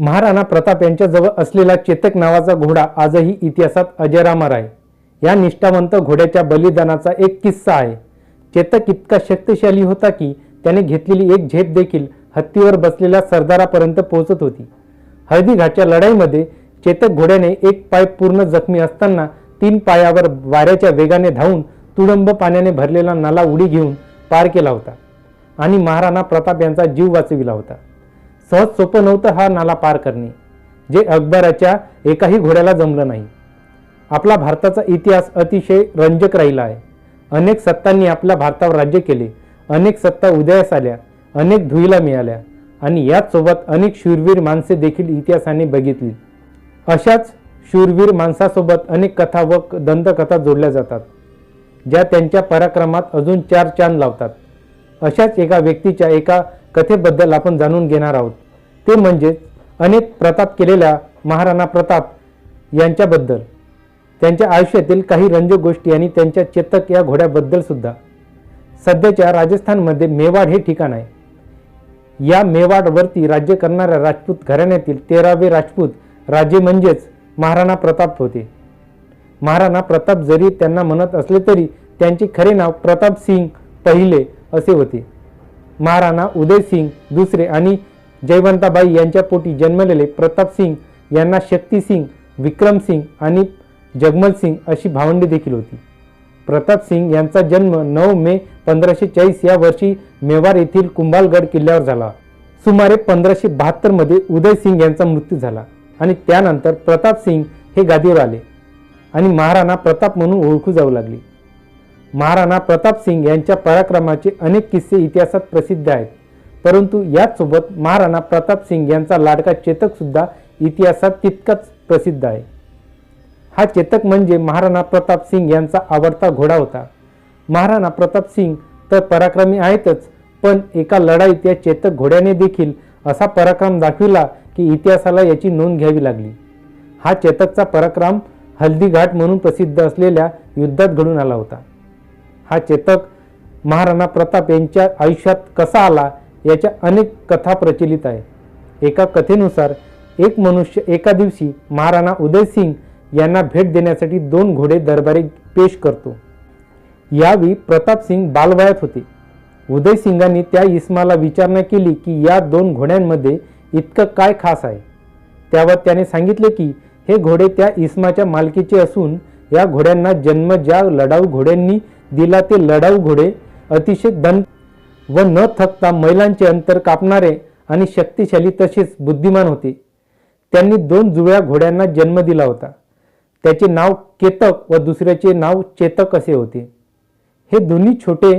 महाराणा प्रताप यांच्याजवळ असलेला चेतक नावाचा घोडा आजही इतिहासात अजरामर आहे. या निष्ठावंत घोड्याच्या बलिदानाचा एक किस्सा आहे. चेतक इतका शक्तिशाली होता की त्याने घेतलेली एक झेप देखील हत्तीवर बसलेल्या सरदारापर्यंत पोहोचत होती. हळदीघाटच्या लढाईमध्ये चेतक घोड्याने एक पाय पूर्ण जखमी असताना तीन पायावर वाऱ्याच्या वेगाने धावून तुडंब पाण्याने भरलेला नाला उडी घेऊन पार केला होता आणि महाराणा प्रताप यांचा जीव वाचविला होता. सहज सोपं नव्हतं हा नाला पार करणे जे अकबराच्या एकाही घोड्याला जमलं नाही. आपला भारताचा इतिहास अतिशय रंजक राहिला आहे. अनेक सत्तांनी आपल्या भारतावर राज्य केले अनेक सत्ता उदयास आल्या अनेक धुईला मिळाल्या आणि याचसोबत अनेक शूरवीर माणसे देखील इतिहासाने बघितली. अशाच शूरवीर माणसासोबत अनेक कथा व दंतकथा जोडल्या जातात ज्या त्यांच्या पराक्रमात अजून चार चांद लावतात. अशाच एका व्यक्तीच्या एका कथेबद्दल आपण जाणून घेणार आहोत. ते म्हणजे अनेक प्रताप केलेल्या महाराणा प्रताप यांच्याबद्दल. त्यांच्या आयुष्यातील काही रंजक गोष्टी आणि त्यांच्या चेतक या घोड्याबद्दल सुद्धा. सध्याच्या राजस्थानमध्ये मेवाड हे ठिकाण आहे. या मेवाडवरती राज्य करणाऱ्या राजपूत घराण्यातील तेरावे राजपूत राजे म्हणजेच महाराणा प्रताप होते. महाराणा प्रताप जरी त्यांना म्हणत असले तरी त्यांचे खरे नाव प्रताप सिंग पहिले असे होते. महाराणा उदयसिंग दुसरे आणि जयवंताबाई यांच्या पोटी जन्मलेले प्रताप सिंग यांना शक्ती सिंग विक्रम सिंग आणि जगमल सिंग अशी भावंडे देखील होती. प्रताप सिंग यांचा जन्म नऊ मे पंधराशे चाळीस या वर्षी मेवार येथील कुंभालगड किल्ल्यावर झाला. सुमारे पंधराशे बहात्तरमध्ये उदय सिंग यांचा मृत्यू झाला आणि त्यानंतर प्रताप सिंग हे गादीवर आले आणि महाराणा प्रताप म्हणून ओळखू जाऊ लागली. महाराणा प्रताप सिंग यांच्या पराक्रमाचे अनेक किस्से इतिहासात प्रसिद्ध आहेत. परंतु याचसोबत महाराणा प्रताप सिंग यांचा लाडका चेतक सुद्धा इतिहासात तितकाच प्रसिद्ध आहे. हा चेतक म्हणजे महाराणा प्रताप सिंग यांचा आवडता घोडा होता. महाराणा प्रताप सिंग तर पराक्रमी आहेतच पण एका लढाईत या चेतक घोड्याने देखील असा पराक्रम दाखविला की इतिहासाला याची नोंद घ्यावी लागली. हा चेतकचा पराक्रम हल्दीघाट म्हणून प्रसिद्ध असलेल्या युद्धात घडून आला होता. हा चेतक महाराणा प्रताप यांच्या आयुष्यात कसा आला याच्या अनेक कथा प्रचलित आहे. एका कथेनुसार एक मनुष्य एका दिवशी महाराणा उदयसिंग यांना भेट देण्यासाठी दोन घोडे दरबारी पेश करतो. यावेळी प्रतापसिंग बालवयात होते. उदयसिंगांनी त्या इस्माला विचारणा केली की या दोन घोड्यांमध्ये इतकं काय खास आहे? त्यावर त्याने सांगितले की हे घोडे त्या इस्माच्या मालकीचे असून या घोड्यांना जन्म ज्या लढाऊ घोड्यांनी दिला ते लढाऊ घोडे अतिशय दन व न थकता मैलांचे अंतर कापणारे आणि शक्तिशाली तसेच बुद्धिमान होते. त्यांनी दोन जुळ्या घोड्यांना जन्म दिला होता. त्याचे नाव केतक व दुसऱ्याचे नाव चेतक असे होते. हे दोन्ही छोटे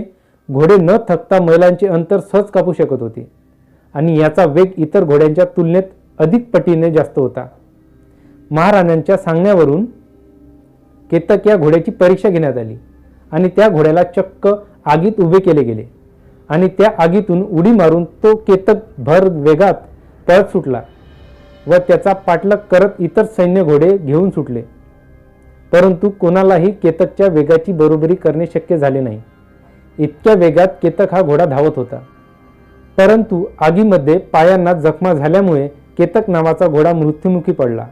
घोडे न थकता मैलांचे अंतर सहज कापू शकत होते आणि याचा वेग इतर घोड्यांच्या तुलनेत अधिक पटीने जास्त होता. महाराजांच्या सांगण्यावरून केतक या घोड्याची परीक्षा घेण्यात आली आणि त्या घोड्याला चक्क आगीत उभे केले गेले. आणि त्या आगीतून उडी मारून तो केतक भर वेगात पळत सुटला व त्याचा पाठलाग करत इतर सैन्य घोडे घेऊन सुटले. परंतु कोणालाही केतकच्या वेगाची बरोबरी करणे शक्य झाले नाही. इतक्या वेगात केतक हा घोडा धावत होता. परंतु आगीमध्ये पायांना जखमा झाल्यामुळे केतक नावाचा घोडा मृत्युमुखी पडला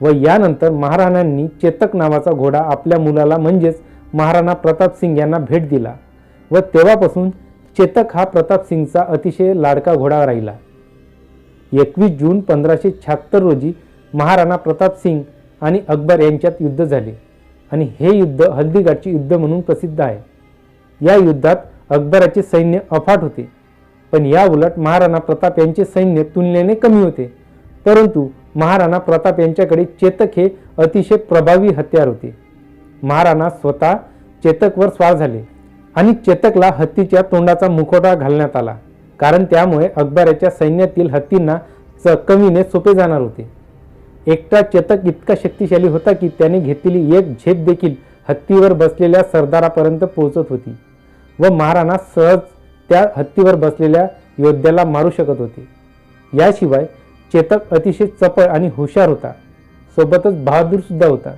व यानंतर महाराणांनी चेतक नावाचा घोडा आपल्या मुलाला म्हणजेच महाराणा प्रताप सिंग यांना भेट दिला व तेव्हापासून चेतक हा प्रताप सिंगचा अतिशय लाडका घोडा राहिला. एकवीस जून पंधराशे शहात्तर रोजी महाराणा प्रताप सिंग आणि अकबर यांच्यात युद्ध झाले. आणि हे युद्ध हल्दीघाटचे युद्ध म्हणून प्रसिद्ध आहे. या युद्धात अकबराचे सैन्य अफाट होते. पण या उलट महाराणा प्रताप यांचे सैन्य तुलनेने कमी होते. परंतु महाराणा प्रताप यांच्याकडे चेतक हे अतिशय प्रभावी हत्यार होते. महाराणा स्वतः चेतकवर स्वार झाले. आणि चेतकला हत्तीच्या तोंडाचा मुखवटा घालण्यात आला. कारण त्यामुळे अकबराच्या सैन्यातील हत्तींना चकमीने सोपे जाणार होते. एकटा चेतक इतका शक्तिशाली होता की त्याने घेतलेली एक झेप देखील हत्तीवर बसलेल्या सरदारापर्यंत पोहोचत होती व महाराणा सहज त्या हत्तीवर बसलेल्या योद्ध्याला मारू शकत होते. याशिवाय चेतक अतिशय चपळ आणि हुशार होता. सोबतच बहादूरसुद्धा होता.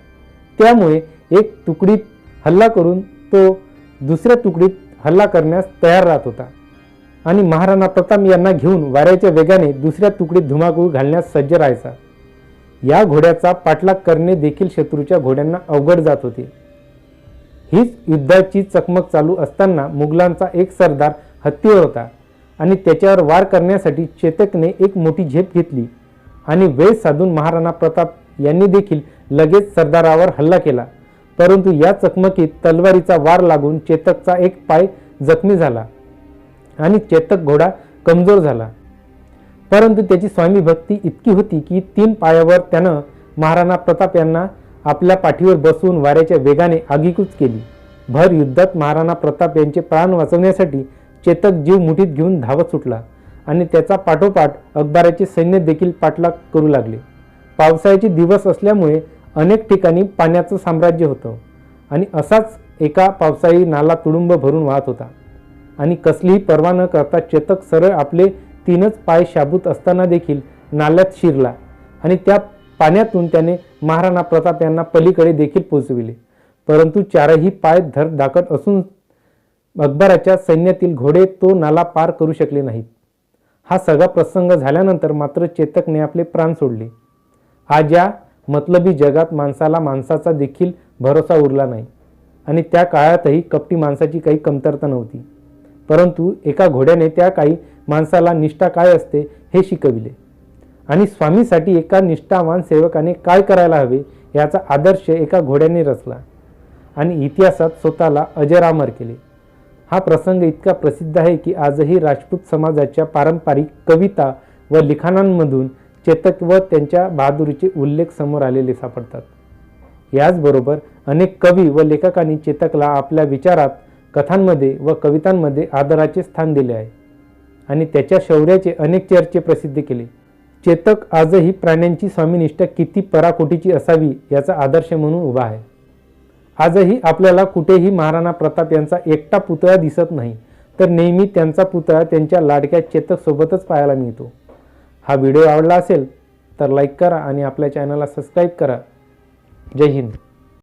त्यामुळे एक तुकडीत हल्ला करून तो दुसऱ्या तुकडीत हल्ला करण्यास तयार राहत होता. आणि महाराणा प्रताप यांना घेऊन वाऱ्याच्या वेगाने दुसऱ्या तुकडीत धुमाकूळ घालण्यास सज्ज राहायचा. या घोड्याचा पाठलाग करणे देखील शत्रूच्या घोड्यांना अवघड जात होते. हीच युद्धाची चकमक चालू असताना मुघलांचा एक सरदार हत्तीवर होता आणि त्याच्यावर वार करण्यासाठी चेतकने एक मोठी झेप घेतली आणि वेळ साधून महाराणा प्रताप यांनी देखील लगेच सरदारावर हल्ला केला. परंतु या चकमकीत तलवारीचा वार लागून चेतकचा एक पाय जखमी झाला आणि चेतक घोडा कमजोर झाला. परंतु त्याची स्वामी भक्ती इतकी होती की तीन पायावर त्यानं महाराणा प्रताप यांना आपल्या पाठीवर बसवून वाऱ्याच्या वेगाने आगीकूच केली. भर युद्धात महाराणा प्रताप यांचे प्राण वाचवण्यासाठी चेतक जीव मुठीत घेऊन धावत सुटला आणि त्याचा पाठोपाठ अकबराचे सैन्य देखील पाठलाग करू लागले. पावसाळ्याचे दिवस असल्यामुळे अनेक ठिकाणी पाण्याचं साम्राज्य होतं आणि असाच एका पावसाळी नाला तुडुंब भरून वाहत होता. आणि कसलीही पर्वा न करता चेतक सरळ आपले तीनच पाय शाबूत असताना देखील नाल्यात शिरला आणि त्या पाण्यातून त्याने महाराणा प्रताप यांना पलीकडे देखील पोचविले. परंतु चारही पाय धर दाखत असून अकबराच्या सैन्यातील घोडे तो नाला पार करू शकले नाहीत. हा सगळा प्रसंग झाल्यानंतर मात्र चेतकने आपले प्राण सोडले. आज या मतलबी जगात माणसाला माणसाचा देखील भरोसा उरला नाही. आणि त्या काळातही कपटी माणसाची काही कमतरता नव्हती. परंतु एका घोड्याने त्या काही माणसाला निष्ठा काय असते हे शिकविले. आणि स्वामीसाठी एका निष्ठावान सेवकाने काय करायला हवे याचा आदर्श एका घोड्याने रचला. आणि इतिहासात स्वतःला अजरामर केले. हा प्रसंग इतका प्रसिद्ध आहे की आजही राजपूत समाजाच्या पारंपरिक कविता व लिखाणांमधून चेतक व त्यांच्या बहादुरीचे उल्लेख समोर आलेले सापडतात. याचबरोबर अनेक कवी व लेखकांनी चेतकला आपल्या विचारात कथांमध्ये व कवितांमध्ये आदराचे स्थान दिले आहे आणि त्याच्या शौर्याचे अनेक चर्चे प्रसिद्ध केले. चेतक आजही प्राण्यांची स्वामीनिष्ठा किती पराकोटीची असावी याचा आदर्श म्हणून उभा आहे. आजही आपल्याला कुठेही महाराणा प्रताप यांचा एकटा पुतळा दिसत नाही तर नेहमी त्यांचा पुतळा त्यांच्या लाडक्या चेतक सोबतच पाहायला मिळतो. हा व्हिडिओ आवडला असेल तर लाईक करा आणि आपल्या चॅनलला सबस्क्राईब करा. जय हिंद.